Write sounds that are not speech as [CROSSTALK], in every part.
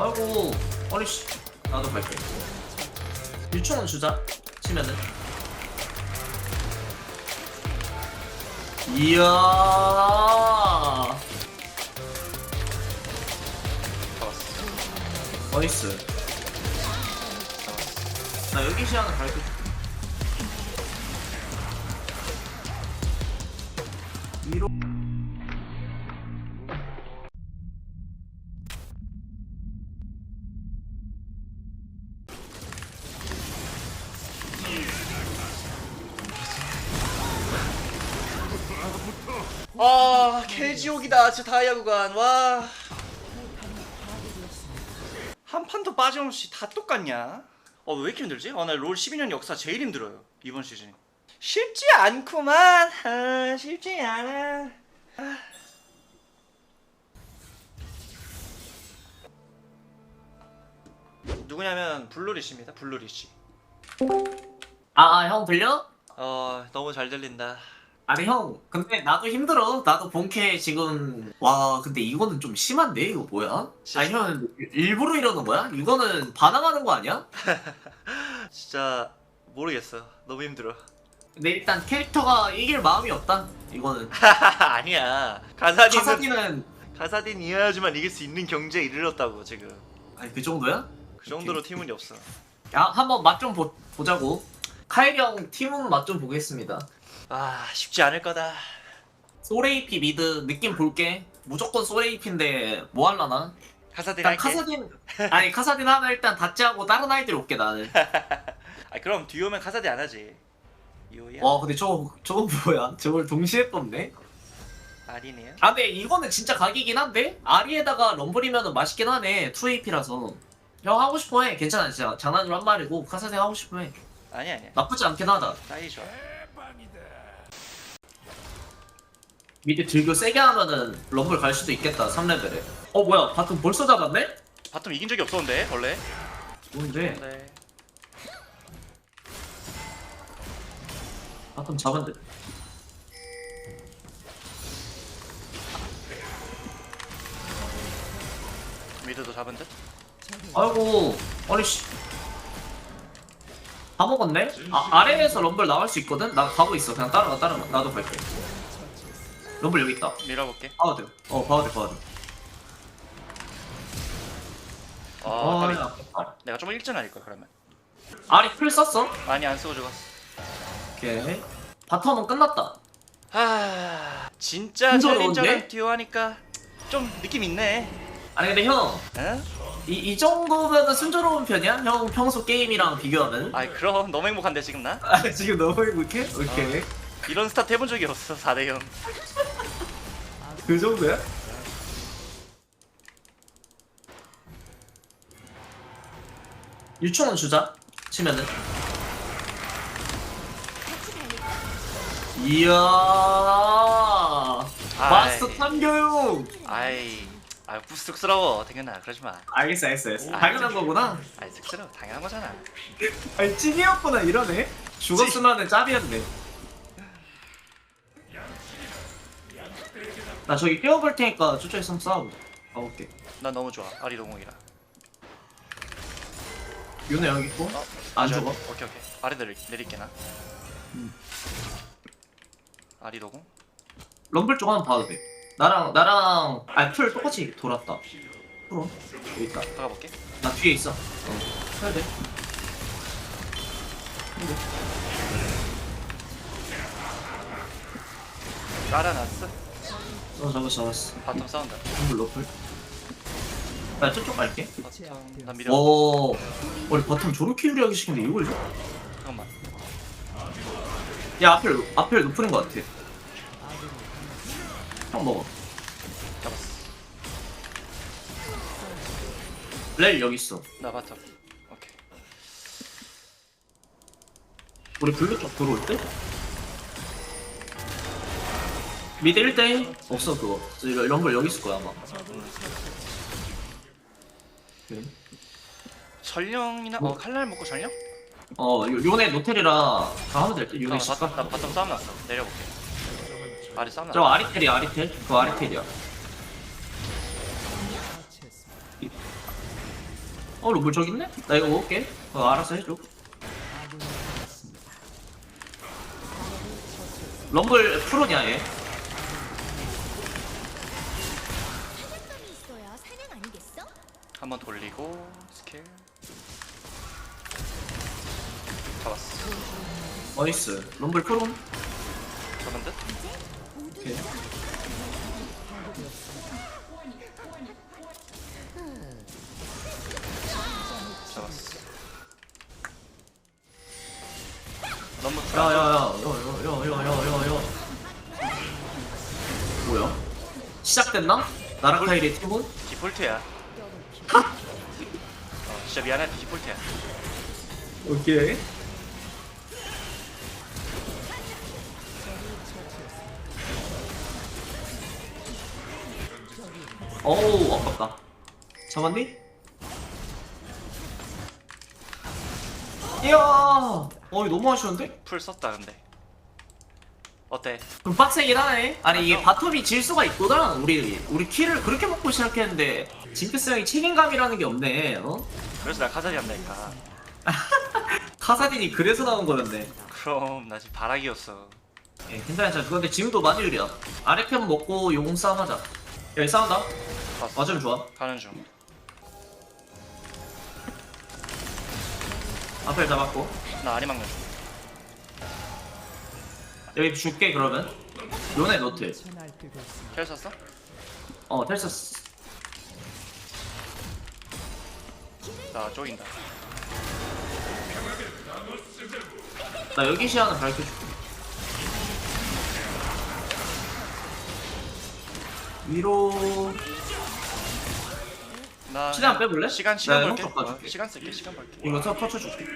아이고 아니 씨. 나도 갈게. 유충은 주자 치면은. 이야. 잡았어. 나이스. 나 여기 시야는 갈게 아, 개지옥이다. 진짜 다이아 구간. 와. 한 판도 빠짐없이 다 똑같냐? 어, 왜 이렇게 힘들지? 어, 나롤 12년 역사 제일 힘들어요. 이번 시즌. 쉽지 않구만. 아, 쉽지 않아. 아. 누구냐면 블루리시입니다. 블루리시. 아형 들려? 어, 너무 잘 들린다. 아니 형 근데 나도 힘들어 나도 본캐 지금 와 근데 이거는 좀 심한데 이거 뭐야? 아니 형 일부러 이러는 거야? 이거는 반항하는 거 아니야? [LAUGHS] 진짜 모르겠어. 너무 힘들어. 근데 일단 캐릭터가 이길 마음이 없다 이거는 [LAUGHS] 아니야. 가사딘은 카사디는 가사딘 이해하지만 이길 수 있는 경제에 이르렀다고 지금. 아니 그 정도야? 그 정도로 팀운이 없어. 야 한번 맛 좀 보자고 형 팀은 맛좀 보겠습니다 아 쉽지 않을 거다. 소레이피 미드 느낌 볼게 무조건 소레이피인데 뭐 할라나? 일단 할게. 카사딘 아니 카사딘 하면 일단 다찌하고 다른 아이들 올게 나는 [LAUGHS] 아 그럼 듀오면 가사딘 안 하지. 이오야? 와 근데 저거 저거 뭐야 저걸 동시에 뽑네? 아니네요. 아 근데 이거는 진짜 각이긴 한데 아리에다가 럼블이면은 맛있긴 하네 2AP라서 형 하고 싶어 해 괜찮아 진짜 장난으로 한 말이고 카사딘 하고 싶어 해 아니 아니야. 나쁘지 않긴 하다 사이 좋아. 미드 들교 세게 하면은 럼블 갈 수도 있겠다 3레벨에 어 뭐야 바텀 벌써 잡았네? 바텀 이긴 적이 없었는데 원래. 뭔데? 네. 바텀 잡았는데 미드도 잡은 듯. 아이고 아니 씨. 다 먹었네? 아, 아래에서 럼블 나갈 수 있거든? 나 가고 있어 그냥 따라가 따라가 나도 갈게 럼블 여기 있다 밀어볼게. 돼요 어 봐도 돼 아, 아, 까비. 야. 내가 좀 일찍 날릴 걸 그러면. 아리 풀 썼어? 많이 안 쓰고 죽었어. 오케이 바텀은 끝났다 아 진짜? 챌린저랑 듀오 하니까 좀 느낌 있네. 아니 근데 형 응? 이, 이 정도면은 순조로운 편이야? 형 평소 게임이랑 비교하면? 아이 그럼 너무 행복한데 지금 나? 아, [LAUGHS] 지금 너무 행복해? 오케이 이런 스타트 해본 적이 없어 4대 0. 그 정도야? 유충은 주자 치면은. 이야. 마스터 탐교육! 아이 아 쑥스러워. 당연아 그러지 마. 알겠어 알겠어 알겠어. 아, 당연한 거구나. 아이 쑥스러워. 당연한 거잖아. 아니 찐이었구나 이러네. 죽었으면 은 짭이었네 나 저기 뛰어볼 테니까 저쪽에서 한번 싸워보자 가볼게 난 너무 좋아 아리 동공이라. 윤혜 여기 있고 어? 안 맞아. 죽어 오케이 오케이 아래 내릴 내릴게 나. 음. 아리 도공. 럼블 쪽 한번 봐도 돼 나랑 나랑 아풀 똑같이 돌았다 풀어 여기 있다 들어가 볼게. 나 뒤에 있어 어 해야 돼 깔아놨어. 어 잡았어 잡았어 바텀 싸운다. 럼블 러플 나 저쪽 갈게 바텀 미려. 오 우리 바텀 저렇게 유리하게 시킨데 이걸 줘? 잠깐만. 야 앞에 앞에 높은 거 같아 형 먹어 잡았어. 렐 여기 있어 나 바텀. 오케이. 우리 블루 쪽 들어올 때? 미드 1대1 없어 그거 이거 럼블 여기 있을 거야 아마 오케이. 전령이나 뭐? 어 칼날 먹고 전령? 어 요- 요네 노텔이라 다 하면 될듯 요네 시까 나 바텀 싸움 났어. 내려볼게. 아리 싸움 저 났어. 아리텔이야 아리텔 그거 아리텔이야 어 럼블 저기 있네? 나 이거 먹을게 어 알아서 해줘 럼블 프로냐 얘? 한번 돌리고 스킬 잡았어 나이스 럼블 프로 저런 듯? 오케이. 잡았어 너무 야야야야야야야야야 뭐야? 시작됐나? 나라카이리 팀은? 디폴트야 어 진짜 미안해 디폴트야 오케이 어우 아깝다 잡았니? 이야 어이 너무 아쉬운데? 풀 썼다 근데 어때? 좀 빡세긴 하네 아니 이게 바텀이 질 수가 있거든 우리 우리 키를 그렇게 먹고 시작했는데 징크스 형이 책임감이라는 게 없네 어? 그래서 나 카자리 한다니까. [LAUGHS] 카사딘이 그래서 나온 거였네. 그럼 나 지금 바락이었어. 예, 괜찮아 괜찮아. 근데 지금도 많이 유리야 아래편 먹고 용 싸움 하자. 여기 싸운다? 봤어. 맞으면 좋아. 가는 중. 앞에 잡았고. 나 아리 막는 중. 여기 줄게 그러면. 요네 노트. 켈 썼어? 어 텔서스 나 쪼인다. 나 여기 시야는 밝혀줄게. 위로. 나 시간 빼볼래? 시간 시간 나 벌게. 형. 어, 시간 쓸게 시간 벌게. 이거 터 터쳐줄게.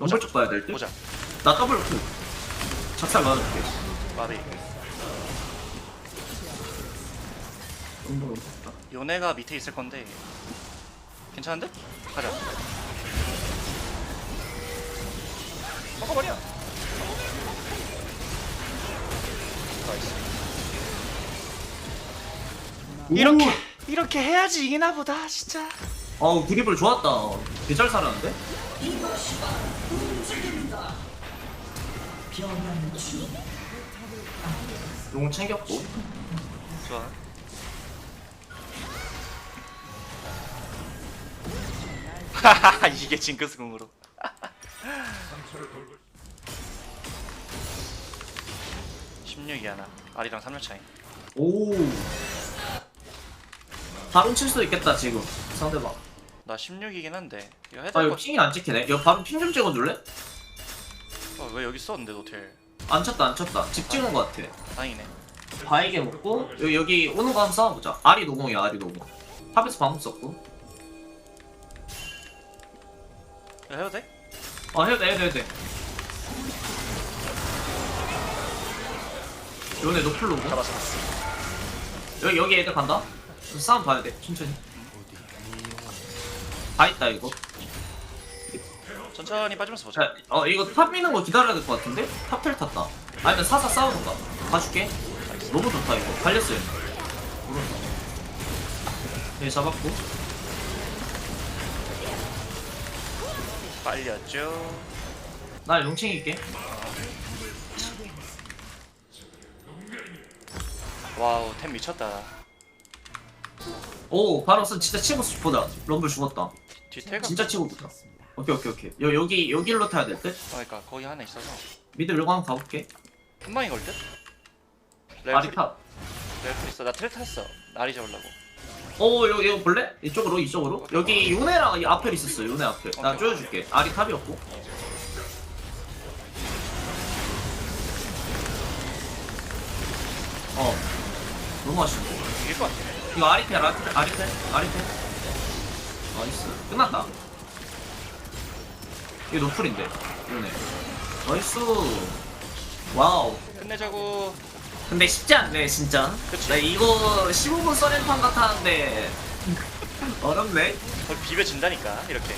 럼블 쪽 봐야 될 듯? 보자. 나 더블 크 작살 맞아줄게. 마비 요네가 밑에 있을 건데 괜찮은데? 가자. 먹어버려. 나이스 이렇게 이렇게 해야지 이기나 보다 진짜. 어우 드리블 좋았다. 개잘 살았는데? 용 챙겼고. 좋아 하하하 [LAUGHS] 이게 징크스 궁으로. (16이) 하나. 아리랑 3년 차이. 오. 바로 칠 수도 있겠다 지금. 상대방. 나 16이긴 한데. 이거 아 해달 이거 것 핑이 안 찍히네. 이거 바로 핑 좀 찍어줄래? 어, 왜 여기 썼는데 노텔? 안 쳤다 안 쳤다. 집 찍은 거 같아. 다행이네. 바이게 먹고 여기, 여기 오는 거 한번 싸워보자. 아리 노공이야 아리 노공. 탑에서 방금 썼고 해도 돼? 아 해도 돼 해도 돼, 해도 돼. 요네 노플 노공 잡았어 잡았어. 여기 여기 애들 간다. 싸움 봐야 돼 천천히. 다 있다 이거. 천천히 빠지면서 보자. 자, 어 이거 탑 미는 거 기다려야 될 것 같은데? 탑텔 탔다. 아니면 사사 싸우는가? 봐줄게. 너무 좋다 이거. 갈렸어요. 모른다 네 잡았고 빨렸죠? 나 용챙일게. 와우 템 미쳤다. 오 바로스 진짜 치고 보자 럼블 죽었다. 뒤태가 진짜 치고 보자 오케이 오케이 오케이. 여, 여기 여기로 타야 될듯? 그러니까 거기 하나 있어서. 미드 밀고 한번 가볼게. 한 방에 걸듯? 아리 탑. 렐프 있어. 나 트레 탔어. 아리 잡으려고 오 이거 이거 볼래? 이쪽으로 이쪽으로. 여기 요네랑 이 앞에 있었어 요네 앞에 나. 쪼여줄게. 아리 탑이었고. 어. 너무 아쉽네. 이길 것 같아. 이거 아리텔 아리텔 아리텔 아리텔. 나이스. 끝났다. 이게 노플인데 요네 나이스. 와우. 끝내자고 근데 쉽지 않네 진짜. 그치. 나 이거 15분 써렌판 같았는데 어렵네. 거의 비벼진다니까 이렇게.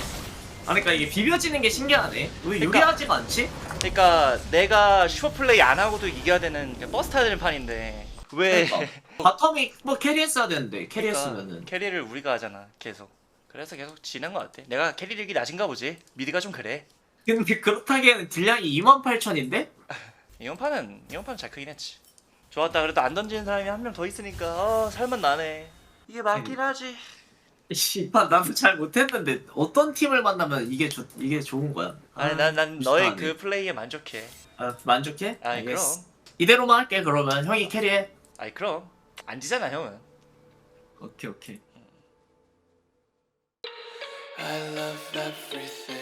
아니 그러니까 이게 비벼지는 게 신기하네. 왜 그러니까- 유리하지가 않지? 그러니까 내가 슈퍼플레이 안 하고도 이겨야 되는 버스 타야 되는 판인데. 왜? 그러니까. 바텀이 뭐 캐리했어야 되는데 캐리했으면은. 그러니까 캐리를 우리가 하잖아 계속. 그래서 계속 지는 것 같아. 내가 캐리력이 낮은가 보지? 미드가 좀 그래. 근데 그렇다기에는 딜량이 28,000인데? [LAUGHS] 이번 판은 이번 판은 잘 크긴 했지 좋았다 그래도 안 던지는 사람이 한 명 더 있으니까 어 살만 나네 이게 맞긴 하지 씨발 나도 잘 못했는데 어떤 팀을 만나면 이게 좋 이게 좋은 거야? 아니 아, 난, 난 너의. 그 플레이에 만족해 아, 만족해? 아이 알겠어. 그럼 이대로만 할게 그러면 형이 캐리해. 아이 그럼 안 지잖아 형은 오케이 오케이. I love everything.